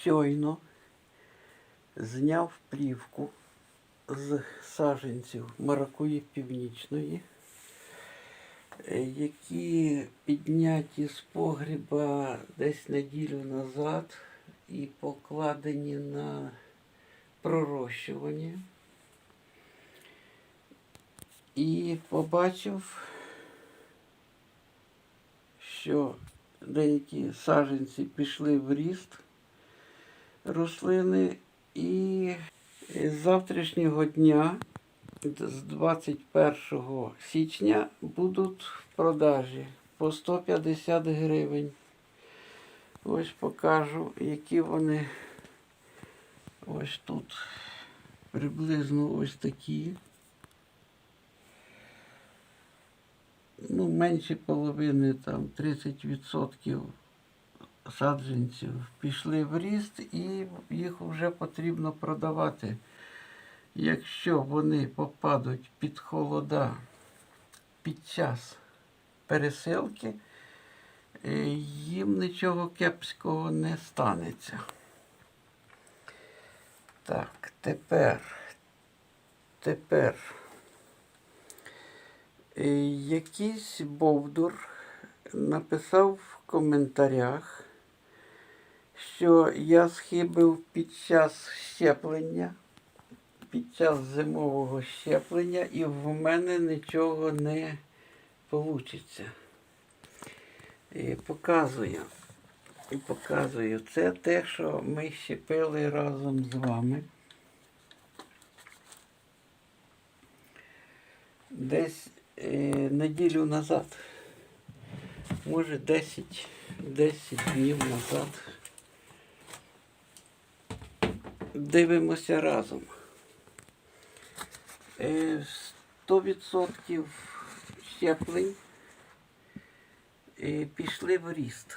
щойно зняв плівку з саженців маракуї північної, які підняті з погріба десь неділю назад і покладені на пророщування. І побачив, що деякі саженці пішли в ріст рослини, і з завтрашнього дня, з 21 січня, будуть в продажі по 150 гривень. Ось покажу, які вони ось тут приблизно ось такі. Ну, менше половини, там 30% саджанців пішли в ріст і їх вже потрібно продавати. Якщо вони попадуть під холода під час пересилки, е, їм нічого кепського не станеться. Так, тепер, тепер. Е, Якийсь Бовдур написав в коментарях, що я схибив під час щеплення, під час зимового щеплення, і в мене нічого не вийде. І показую. І показую. Це те, що ми щепили разом з вами. Десь е, неділю назад, може 10, 10 днів назад. Дивимося разом. Е, 100% щеплень е, пішли в ріст.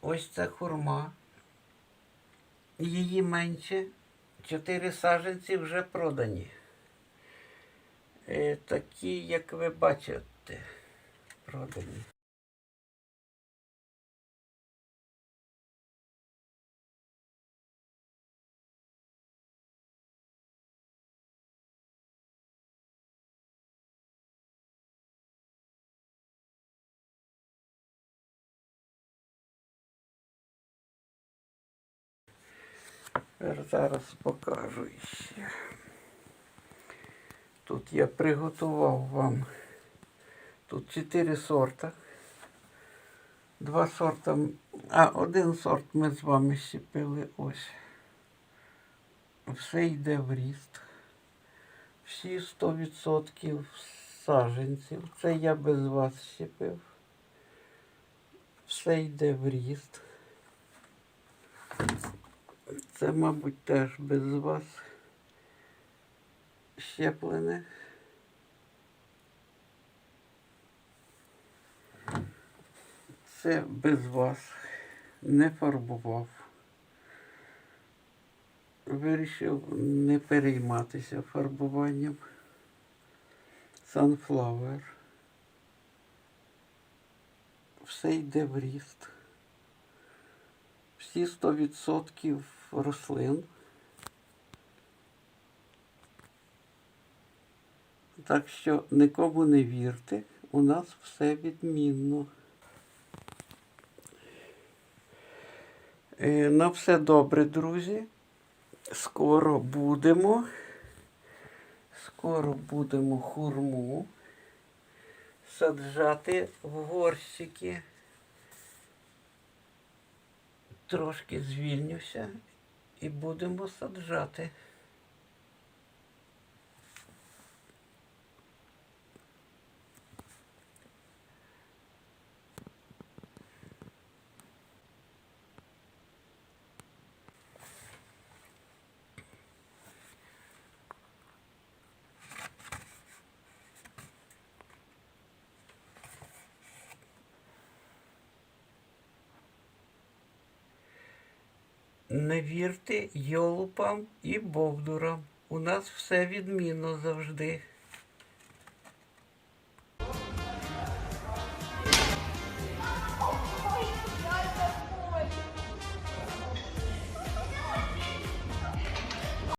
Ось ця хурма. Її менше. Чотири саженці вже продані. Е, такі, як ви бачите, продані. Зараз покажу ще. Тут я приготував вам тут чотири сорта. Два сорта, а один сорт ми з вами щепили ось. Все йде в ріст. Всі 100% саженців. Це я без вас щепив. Все йде в ріст. Це, мабуть, теж без вас щеплене. Це без вас не фарбував. Вирішив не перейматися фарбуванням. Sunflower. Все йде в ріст. Всі 100% рослин. Так що нікому не вірте, у нас все відмінно. Е, На все добре, друзі. Скоро будемо. Скоро будемо хурму саджати в горщики. Трошки звільнюся і будемо саджати. Не вірте йолупам і бовдурам. У нас все відмінно завжди.